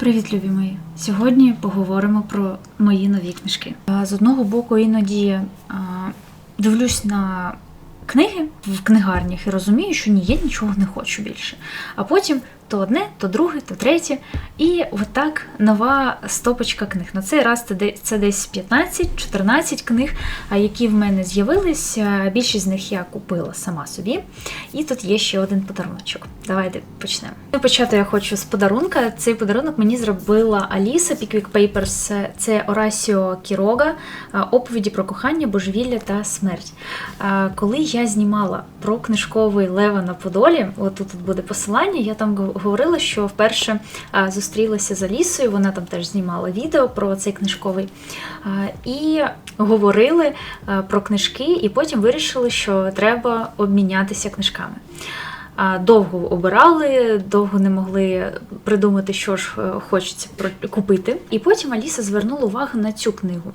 Привіт, любі мої! Сьогодні поговоримо про мої нові книжки. З одного боку, іноді дивлюсь на книги в книгарнях і розумію, що ні, я нічого не хочу більше. А потім то одне, то друге, то третє. І отак нова стопочка книг. На цей раз це десь 15-14 книг, які в мене з'явилися. Більшість з них я купила сама собі. І тут є ще один подаруночок. Давайте почнемо. Почати я хочу з подарунка. Цей подарунок мені зробила Аліса Pickwick Papers. Це Орасіо Кірога, оповіді про кохання, божевілля та смерть. Коли я знімала про книжковий Лева на Подолі, от тут буде посилання, я там говорила, що вперше зустрілася з Алісою, вона там теж знімала відео про цей книжковий. І говорили про книжки, і потім вирішили, що треба обмінятися книжками. Довго обирали, довго не могли придумати, що ж е, хочеться купити. І потім Аліса звернула увагу на цю книгу.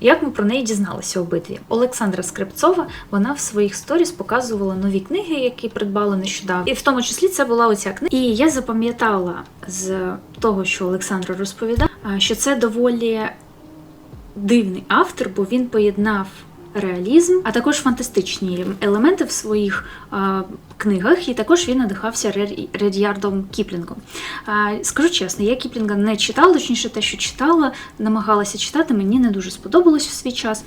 Як ми про неї дізналися обидві? Олександра Скрипцова вона в своїх сторіс показувала нові книги, які придбала нещодавно. І в тому числі це була оця книга. І я запам'ятала з того, що Олександра розповідала, що це доволі дивний автор, бо він поєднав реалізм, а також фантастичні елементи в своїх а, книгах, і також він надихався Ре- Ред'ярдом Кіплінгом. Скажу чесно, я Кіплінга не читала, точніше, те, що читала, намагалася читати, мені не дуже сподобалось в свій час,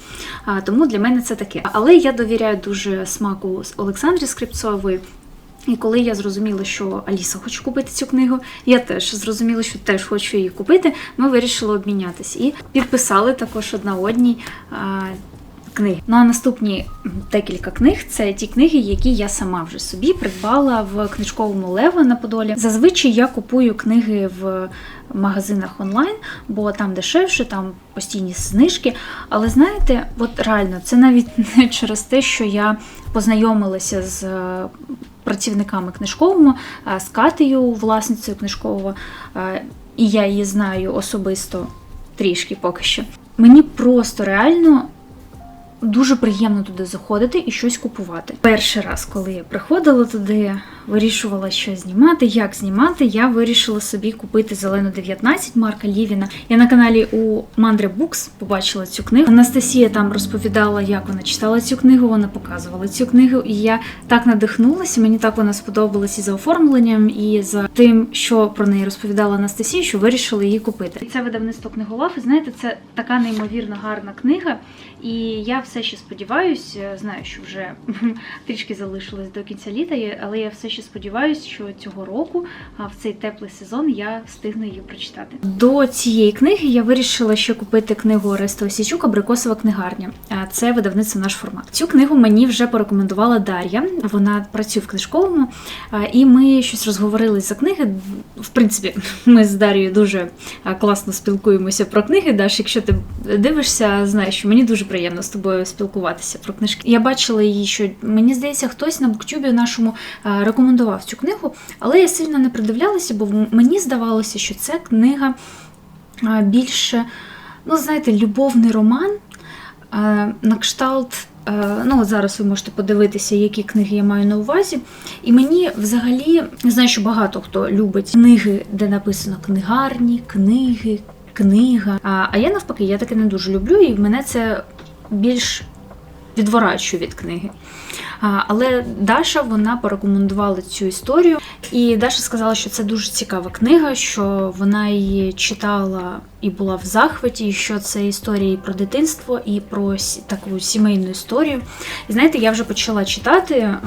тому для мене це таке. Але я довіряю дуже смаку Олександрі Скрипцової. І коли я зрозуміла, що Аліса хоче купити цю книгу, я теж зрозуміла, що теж хочу її купити. Ми вирішили обмінятись і підписали також одна одній книги. Ну а наступні декілька книг це ті книги, які я сама вже собі придбала в книжковому Лева на Подолі. Зазвичай я купую книги в магазинах онлайн, бо там дешевше, там постійні знижки. Але знаєте, от реально, це навіть не через те, що я познайомилася з е, працівниками книжкового, з Катею, власницею книжкового, і я її знаю особисто трішки поки що. Мені просто реально дуже приємно туди заходити і щось купувати. Перший раз, коли я приходила туди, вирішувала, що знімати, як знімати, я вирішила собі купити зелену 19 Марка Лівіна. Я на каналі у Мандри Букс побачила цю книгу. Анастасія там розповідала, як вона читала цю книгу, вона показувала цю книгу, і я так надихнулася. Мені так вона сподобалась і за оформленням, і за тим, що про неї розповідала Анастасія, що вирішила її купити. Це видавництво книголав. І знаєте, це така неймовірно гарна книга. І я все ще сподіваюся, знаю, що вже трішки залишилось до кінця літа, але я все ще сподіваюся, що цього року, в цей теплий сезон, я встигну її прочитати. До цієї книги я вирішила ще купити книгу Ореста Осічук «Абрикосова книгарня. Це видавництво наш формат. Цю книгу мені вже порекомендувала Дар'я. Вона працює в книжковому, і ми щось розговорили за книги. В принципі, ми з Дар'єю дуже класно спілкуємося про книги. Даш, якщо ти дивишся, знаєш, що мені дуже приємно з тобою спілкуватися про книжки. Я бачила її, що мені здається, хтось на буктюбі нашому а, рекомендував цю книгу, але я сильно не придивлялася, бо мені здавалося, що це книга а, більше, ну знаєте, любовний роман. е, На кшталт, е, ну зараз ви можете подивитися, які книги я маю на увазі. І мені взагалі я знаю, що багато хто любить книги, де написано книгарні, книги, книга. А я навпаки, я таке не дуже люблю, і мене це більш відворачує від книги. Але Даша вона порекомендувала цю історію, і Даша сказала, що це дуже цікава книга, що вона її читала і була в захваті, що це історія і про дитинство, і про таку сімейну історію. І знаєте, я вже почала читати.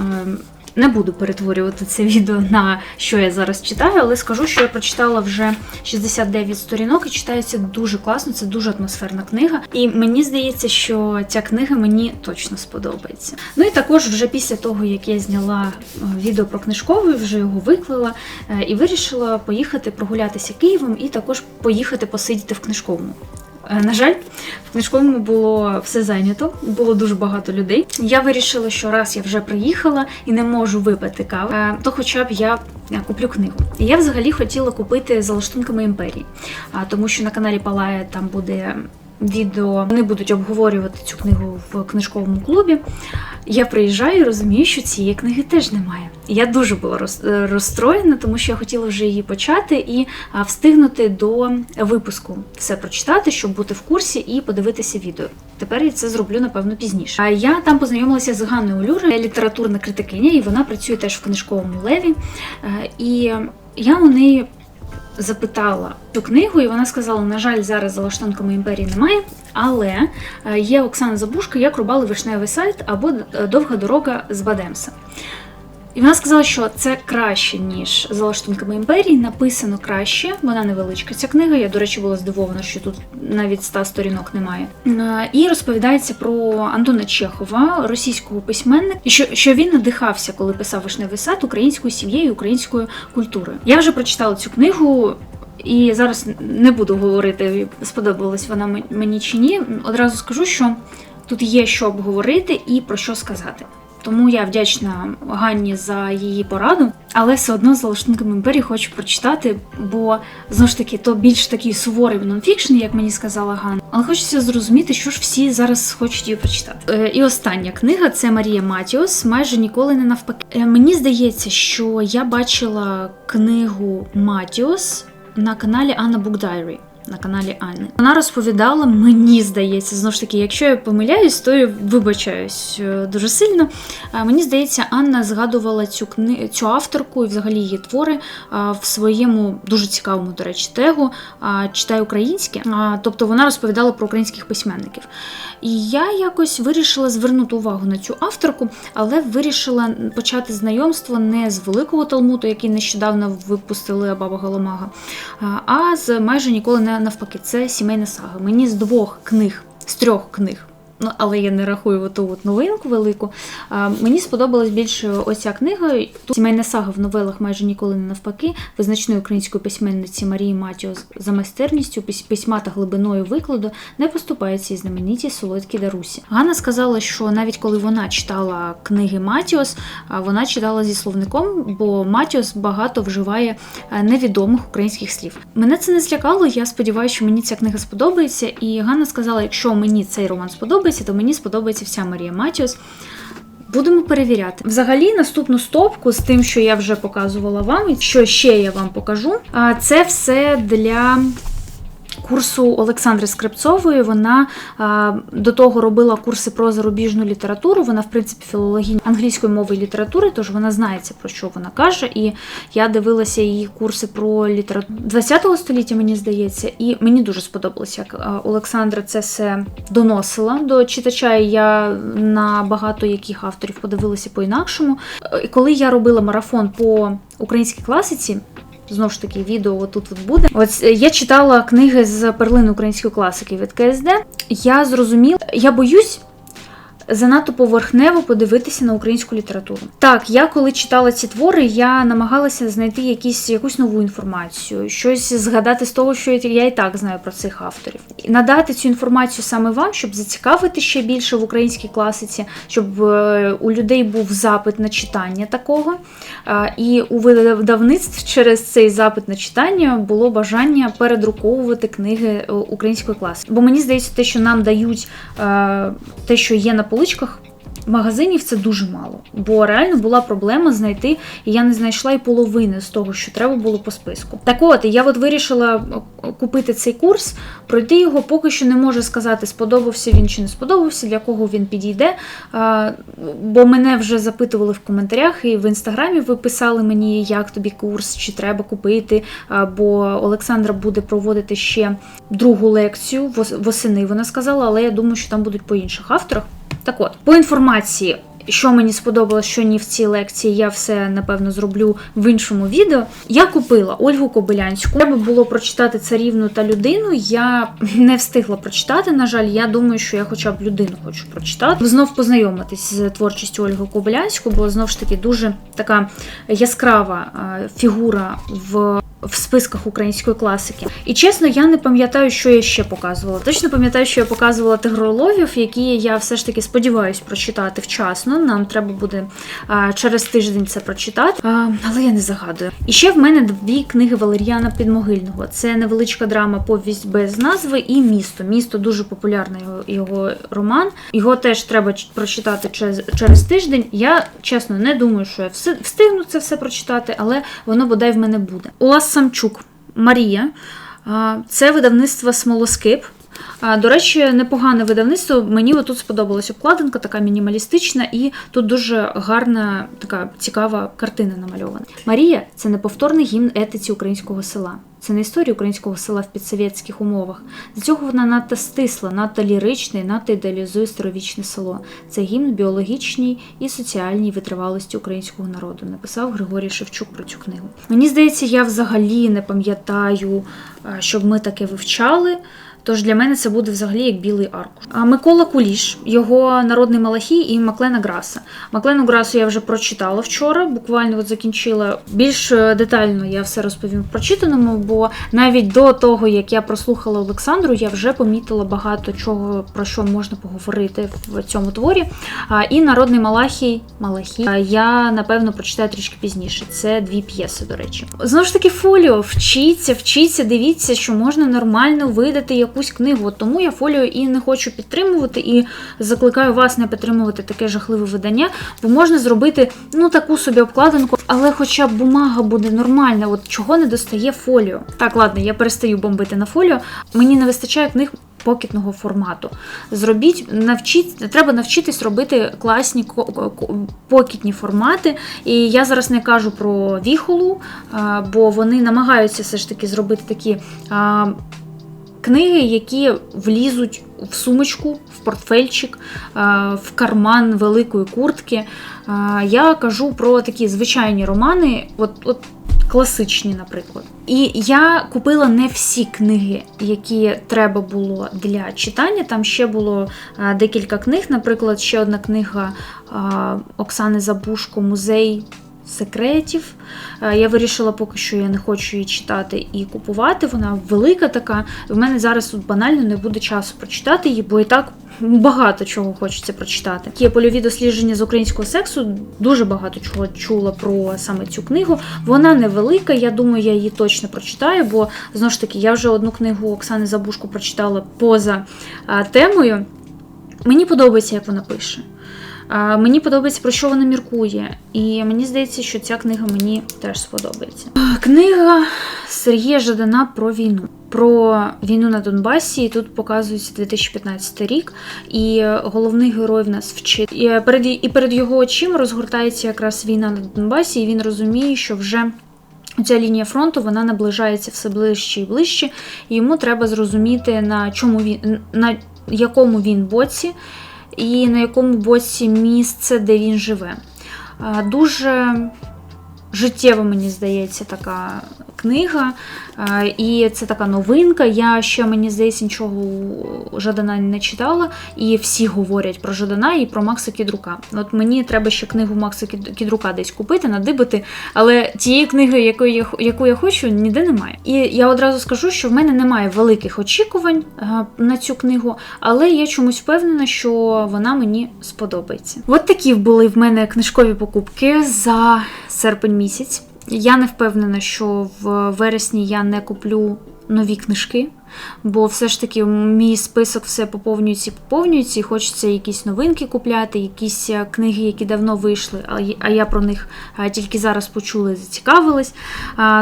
Не буду перетворювати це відео на що я зараз читаю, але скажу, що я прочитала вже 69 сторінок і читається дуже класно. Це дуже атмосферна книга. І мені здається, що ця книга мені точно сподобається. Ну і також вже після того, як я зняла е, відео про книжковий, вже його виклала е, і вирішила поїхати прогулятися Києвом і також поїхати посидіти в книжковому. Е, На жаль, в книжковому було все зайнято, було дуже багато людей. Я вирішила, що раз я вже приїхала і не можу випити кави, е, то хоча б я е, куплю книгу. І я взагалі хотіла купити за лаштунками імперії, тому що на каналі Палає там буде відео. Вони будуть обговорювати цю книгу в книжковому клубі. Я приїжджаю і розумію, що цієї книги теж немає. Я дуже була е, розстроєна, тому що я хотіла вже її почати і встигнути до випуску все прочитати, щоб бути в курсі і подивитися відео. Тепер я це зроблю напевно пізніше. А я там познайомилася з Ганною Люрою, літературна критикиня, і вона працює теж в книжковому леві. Е, І я у неї запитала цю книгу, і вона сказала: на жаль, зараз за лаштунками імперії немає, але е, є Оксана Забушка, як рубали вишневий сайт або е, довга дорога з Бадемса. І вона сказала, що це краще, ніж за лаштунками імперії, написано краще. Вона невеличка ця книга. Я, до речі, була здивована, що тут навіть ста сторінок немає. Е, І розповідається про Антона Чехова, російського письменника, що, що він надихався, коли писав вишневий сад українською сім'єю, українською культурою. Я вже прочитала цю книгу. І зараз не буду говорити, сподобалась вона мені чи ні. Одразу скажу, що тут є що обговорити і про що сказати. Тому я вдячна Ганні за її пораду, але все одно за лаштунками імперії хочу прочитати, бо знову ж таки то більш такий суворий нонфікшн, як мені сказала Ганна. Але хочеться зрозуміти, що ж всі зараз хочуть її прочитати. Е, і остання книга це Марія Матіос, майже ніколи не навпаки. Е, мені здається, що я бачила книгу Матіос на каналі Анна Букдайрі. На каналі Анни. Вона розповідала, мені здається, знову ж таки, якщо я помиляюсь, то вибачаюсь е, дуже сильно. Е, Мені здається, Анна згадувала цю кни... цю авторку і взагалі її твори е, в своєму дуже цікавому, до речі, тегу читай українське. Тобто вона розповідала про українських письменників. І я якось вирішила звернути увагу на цю авторку, але вирішила почати знайомство не з великого талмуду, який нещодавно випустили Баба Галамага, а з майже ніколи не навпаки. Це сімейна сага. Мені з двох книг, з трьох книг. Ну, але я не рахую ту от новинку велику. А, мені сподобалась більше оця книга. Тут сімейна сага в новелах майже ніколи не навпаки. Визначної української письменниці Марії Матіо за майстерністю письма та глибиною викладу не поступається і знамениті солодкі Дарусі. Ганна сказала, що навіть коли вона читала книги Матіос, вона читала зі словником, бо Матіос багато вживає е, невідомих українських слів. Мене це не злякало. Я сподіваюся, що мені ця книга сподобається. І Ганна сказала: якщо мені цей роман сподобається, то мені сподобається вся Марія Матіос. Будемо перевіряти. Взагалі, наступну стопку з тим, що я вже показувала вам, і що ще я вам покажу. Це все для курсу Олександри Скрипцової. Вона до того робила курси про зарубіжну літературу. Вона, в принципі, філологиня англійської мови і літератури, тож вона знається про що вона каже. І я дивилася її курси про літературу 20 століття, мені здається, і мені дуже сподобалось, як Олександра це все доносила до читача. І я на багато яких авторів подивилася по-інакшому. Коли я робила марафон по українській класиці. Знову ж таки, відео отут от буде. От е, я читала книги з перлин української класики від КСД. Я зрозуміла, я боюсь. Занадто поверхнево подивитися на українську літературу. Так, я коли читала ці твори, я намагалася знайти якісь, якусь нову інформацію, щось згадати з того, що я і так знаю про цих авторів. Надати цю інформацію саме вам, щоб зацікавити ще більше в українській класиці, щоб е, у людей був запит на читання такого. Е, І у видавництв через цей запит на читання було бажання передруковувати книги е, української класики. Бо мені здається, те, що нам дають, те, що є на поличках. Магазинів це дуже мало, бо реально була проблема знайти, і я не знайшла і половини з того, що треба було по списку. Так от, я от вирішила е, купити цей курс, пройти його, поки що не можу сказати, сподобався він чи не сподобався, для кого він підійде. Е, Бо мене вже запитували в коментарях, і в інстаграмі ви писали мені, як тобі курс, чи треба купити. Е, Бо Олександра буде проводити ще другу лекцію восени. Вона сказала, але я думаю, що там будуть по інших авторах. Так от, по інформації, що мені сподобалось, що ні в цій лекції, я все напевно зроблю в іншому відео. Я купила Ольгу Кобилянську. Треба було прочитати царівну та людину. Я не встигла прочитати. На жаль, я думаю, що я хоча б людину хочу прочитати. Знов познайомитись з творчістю Ольги Кобилянської, бо знов ж таки дуже така яскрава фігура в в списках української класики. І чесно, я не пам'ятаю, що я ще показувала. Точно пам'ятаю, що я показувала тигроловів, які я все ж таки сподіваюсь прочитати вчасно. Нам треба буде а, через тиждень це прочитати, а, але я не загадую. І ще в мене дві книги Валеріана Підмогильного. Це невеличка драма Повість без назви і місто. Місто дуже популярний його, роман. Його теж треба прочитати через, через тиждень. Я чесно не думаю, що я встигну це все прочитати, але воно бодай в мене буде. Улас Самчук Марія. Це видавництво Смолоскип. До речі, непогане видавництво. Мені отут сподобалась обкладинка, така мінімалістична, і тут дуже гарна, така цікава картина намальована. Марія це неповторний гімн етиці українського села. Це не історія українського села в підсовєтських умовах. З цього вона надто стисла, надто лірична і надто ідеалізує старовічне село. Це гімн біологічній і соціальній витривалості українського народу. Написав Григорій Шевчук про цю книгу. Мені здається, я взагалі не пам'ятаю, щоб ми таке вивчали. Тож для мене це буде взагалі як білий аркуш. А Микола Куліш, його народний Малахій і Маклена Граса. Маклену Грасу я вже прочитала вчора, буквально от закінчила. Більш е, детально я все розповім в прочитаному, бо навіть до того, як я прослухала Олександру, я вже помітила багато чого про що можна поговорити в цьому творі. А, І народний Малахій Малахій я напевно прочитаю трішки пізніше. Це дві п'єси, до речі. Знову ж таки, фоліо, вчіться, вчіться, дивіться, що можна нормально видати якусь книгу. От тому я фоліо і не хочу підтримувати, і закликаю вас не підтримувати таке жахливе видання, бо можна зробити ну таку собі обкладинку, але хоча б бумага буде нормальна. От чого не достає фоліо. Так, ладно, я перестаю бомбити на фоліо. Мені не вистачає книг. Покітного формату. Зробіть, навчіть, треба навчитись робити класні покітні формати. І я зараз не кажу про віхолу, бо вони намагаються все ж таки зробити такі книги, які влізуть в сумочку, в портфельчик, в карман великої куртки. Я кажу про такі звичайні романи, от, от класичні, наприклад. І я купила не всі книги, які треба було для читання. Там ще було декілька книг. Наприклад, ще одна книга Оксани Забушко Музей секретів. Е, Я вирішила поки що я не хочу її читати і купувати. Вона велика така. В мене зараз тут банально не буде часу прочитати її, бо і так багато чого хочеться прочитати. Є польові дослідження з українського сексу. Дуже багато чого чула про саме цю книгу. Вона невелика. Я думаю, я її точно прочитаю, бо знову ж таки я вже одну книгу Оксани Забушко прочитала поза а, темою. Мені подобається, як вона пише. Мені подобається, про що вона міркує. І мені здається, що ця книга мені теж сподобається. Книга Сергія Жадана про війну. Про війну на Донбасі. І тут показується 2015 рік, і головний герой в нас вчить. І перед, і перед його очима розгортається якраз війна на Донбасі, і він розуміє, що вже. Ця лінія фронту вона наближається все ближче і ближче, і йому треба зрозуміти, на чому він на якому він боці, і на якому боці місце, де він живе. Дуже життєва, мені здається, така книга, і це така новинка. Я ще, мені здається, нічого Жадана не читала, і всі говорять про Жадана і про Макса Кідрука. От мені треба ще книгу Макса Кідрука десь купити, надибити, але тієї книги, яку я, яку я хочу, ніде немає. І я одразу скажу, що в мене немає великих очікувань на цю книгу, але я чомусь впевнена, що вона мені сподобається. От такі були в мене книжкові покупки за серпень місяць. Я не впевнена, що в вересні я не куплю нові книжки, бо все ж таки мій список все поповнюється і поповнюється, і хочеться якісь новинки купляти, якісь е, книги, які давно вийшли, а я- про них е, тільки зараз почула і зацікавилась.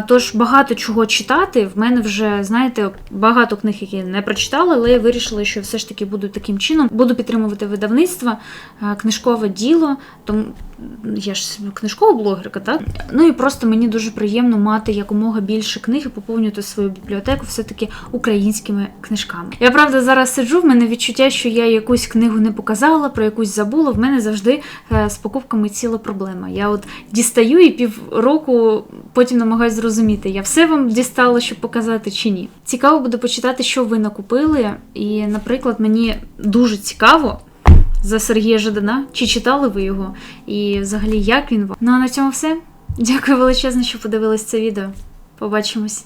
Тож багато чого читати. В мене вже, знаєте, багато книг, які не прочитала, але я вирішила, що все ж таки буду таким чином, буду підтримувати видавництво, е, книжкове діло. Тому я ж книжкова блогерка, так? Ну і просто мені дуже приємно мати якомога більше книг і поповнювати свою бібліотеку все-таки українськими книжками. Я правда зараз сиджу, в мене відчуття, що я якусь книгу не показала, про якусь забула. В мене завжди е, з покупками ціла проблема. Я от дістаю і півроку потім намагаюся зрозуміти, я все вам дістала, щоб показати чи ні. Цікаво буде почитати, що ви накупили. І, наприклад, мені дуже цікаво за Сергія Жадана. Чи читали ви його? І взагалі як він вам? Ну а на цьому все. Дякую величезно, що подивились це відео. Побачимось.